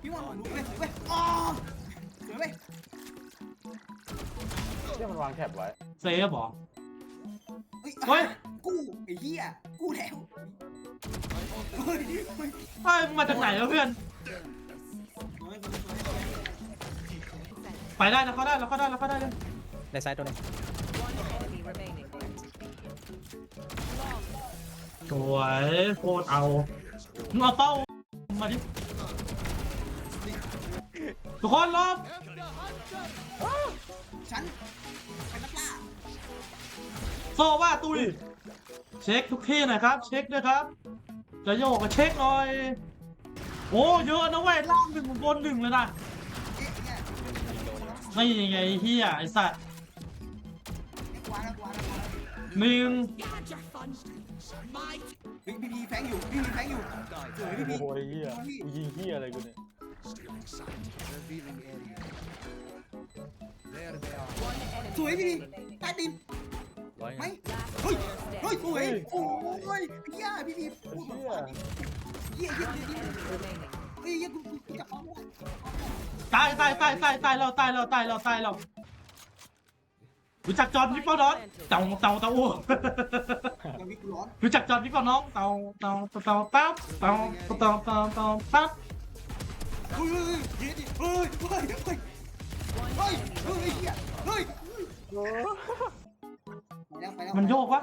พี่ว่าผมรู้เว้ยเว้ยอ๋อสวยเว้ยเนี่ยมันวางแถบไว้เซฟเหรอ เฮ้ยเฮ้ย กู้ไอ้เหี้ยกู้แล้วเฮ้ยเฮ้ยเฮ้ยมึงมาจากไหนวะเพื่อนสวยสวยสวยสวยไปได้แล้วเขาได้แล้วเขาได้แล้วเขาได้เลยในซ้ายตัวหนึง One enemy remaining. สวยโคตรเอามึงเอาเป้า มาดิทุกคนรอบฉันเป็นนักล่าโซว่าตุยเช็คทุกที่หน่อยครับ เช็คด้วยครับ จะโยกก็เช็คหน่อย โอ้เยอะนะเว้ยล่างหนึ่งบนหนึ่งเลยนะเอ๊ะเนี่ยไม่ยังไงเฮียไอสัตว์เอ๊ะกวาดแล้วกวาดแล้วกวาดแล้วหนึ่งเฮ้ยพี่พีแฟงอยู่พี่พีแฟงอยู่สวยพี่พีโอ้โหไอ้เหี้ยกูยิงเหี้ยอะไรกูเนี่ย One enemy สวยพี่พี remaining. ใต้ดินร้อยไหม Last เฮ้ย player เฮ้ย standing. สวยโอ้ยเหี้ยพี่พีพูดแบบว่าเหี้ยเหี้ยเหี้ยเหี้ย Enemy remaining. เฮ้ยเหี้ยกูกูกูจับป้อมไว้ตายตายตายตายตายเราตายเราตายเราตายเรา รู้จักจอห์นวิกเปอร์น้องเต่าเต่าเต่าอู้ยังมีกูร้อนรู้จักจอห์นวิกเปอร์น้องเต่าเต่าเต่าเต่าเต่าเต่าเต่าเต่าเต่าเต่าเฮ้ยเฮ้ยเฮ้ยเฮ้ยเฮ้ยเฮ้ยเฮ้ยเฮ้ยมันโยกวะ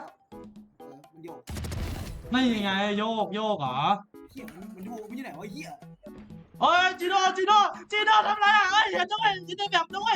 มันโยกนี่ไงโยกโยกเหรอเหี้ยมันโยกมันอยู่ไหนวะเหี้ยเอ้ยจีโน่จีโน่จีโน่ทำไรอะเอ้ยเห็นด้วยจีโน่แบบด้วย